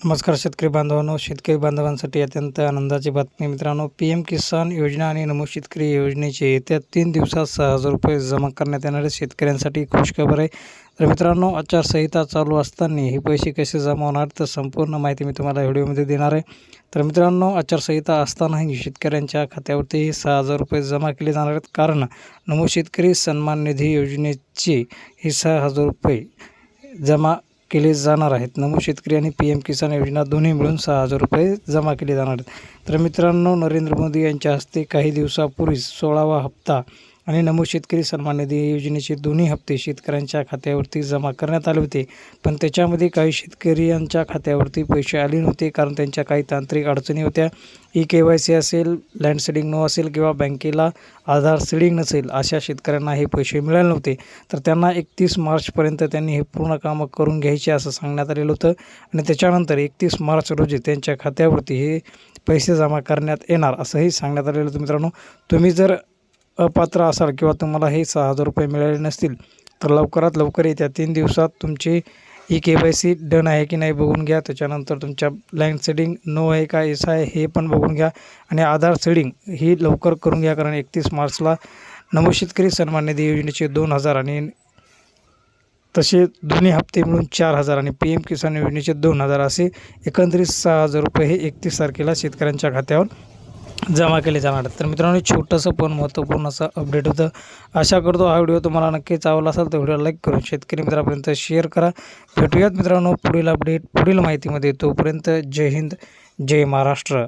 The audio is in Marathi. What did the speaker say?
नमस्कार शेतकरी बांधवांनो शेतकरी बांधवांसाठी अत्यंत आनंदाची बातमी मित्रांनो. पी एम किसान योजना आणि नमो शेतकरी योजनेचे येत्या तीन दिवसात सहा हजार रुपये जमा करण्यात येणारे शेतकऱ्यांसाठी खुशखबर आहे. तर मित्रांनो आचारसंहिता चालू असताना हे पैसे कसे जमा होणार तर संपूर्ण माहिती मी तुम्हाला व्हिडिओमध्ये देणार आहे. तर मित्रांनो आचारसंहिता असतानाही शेतकऱ्यांच्या खात्यावरती सहा हजार रुपये जमा केले जाणार आहेत. कारण नमो शेतकरी सन्मान निधी योजनेचे हे सहा हजार रुपये जमा केले जाणार आहेत. नमो शेतकरी आणि पी एम किसान योजना दोन्ही मिळून सहा हजार रुपये जमा केले जाणार आहेत. तर मित्रांनो नरेंद्र मोदी यांच्या हस्ते काही दिवसापूर्वीच सोळावा हप्ता आणि नमो शेतकरी सन्मान निधी योजनेचे दोन्ही हप्ते शेतकऱ्यांच्या खात्यावरती जमा करण्यात आले होते. पण त्याच्यामध्ये काही शेतकऱ्यांच्या खात्यावरती पैसे आले नव्हते कारण त्यांच्या काही तांत्रिक अडचणी होत्या. ई के वाय सी असेल लँड सेडिंग नो असेल किंवा बँकेला आधार सेडिंग नसेल अशा शेतकऱ्यांना हे पैसे मिळाले नव्हते. तर त्यांना एकतीस मार्चपर्यंत त्यांनी हे पूर्ण कामं करून घ्यायचे असं सांगण्यात आलेलं होतं. आणि त्याच्यानंतर एकतीस मार्च रोजी त्यांच्या खात्यावरती हे पैसे जमा करण्यात येणार असंही सांगण्यात आलेलं होतं मित्रांनो. तुम्ही जर अपात्र असाल किंवा तुम्हाला हे सहा हजार रुपये मिळाले नसतील तर लवकरात लवकर येत्या तीन दिवसात तुमची E K Y C done आहे की नाही बघून घ्या. त्याच्यानंतर तुमच्या लँड सेडिंग नो आहे का एस आहे हे पण बघून घ्या. आणि आधार सेडिंग ही लवकर करून घ्या कारण एकतीस मार्चला नमो शेतकरी सन्मान निधी योजनेचे दोन हजार आणि तसे दोन्ही हप्ते मिळून चार हजार आणि पी एम किसान योजनेचे दोन हजार असे एकंदरीत सहा हजार रुपये हे एकतीस तारखेला शेतकऱ्यांच्या खात्यावर जमा केले जाणार. आहेत तर मित्रांनो छोटंसं पण महत्त्वपूर्ण असं अपडेट होतं. आशा करतो हा व्हिडिओ तुम्हाला नक्कीच आवडला असेल तर व्हिडिओ लाईक करून शेतकरी मित्रापर्यंत शेअर करा. भेटूयात मित्रांनो पुढील अपडेट पुढील माहितीमध्ये. तोपर्यंत जय हिंद जय महाराष्ट्र.